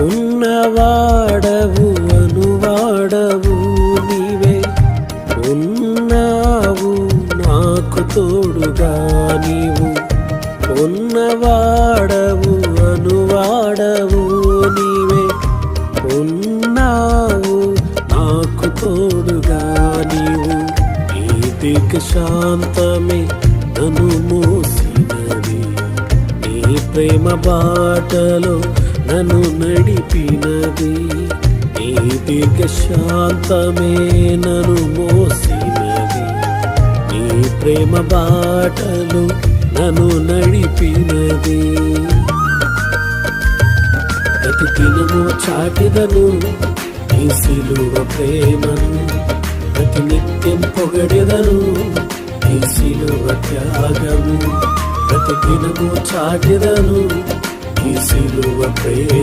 ఉన్నవాడవు అనువాడవు నీవే. ఉన్నావు నాకు తోడుగా నీవు. ఉన్నవాడవు అనువాడవు నీవే. ఉన్నావు నాకు తోడుగా నీవు. ఈ దిక్ శాంతమే నన్ను మోసినది. నీ ప్రేమ బాటలో నన్ను నడిపినది. నీ దీర్ఘ శాంతమే నన్ను మోసినది. నీ ప్రేమ బాటలు నన్ను నడిపినది. ప్రతి దినము చాటిదను నీ సిలువ ప్రేమను ప్రతి నిత్యం పొగడెదను నీ సిలువ త్యాగము ప్రతి దినము చాటిదను Yeah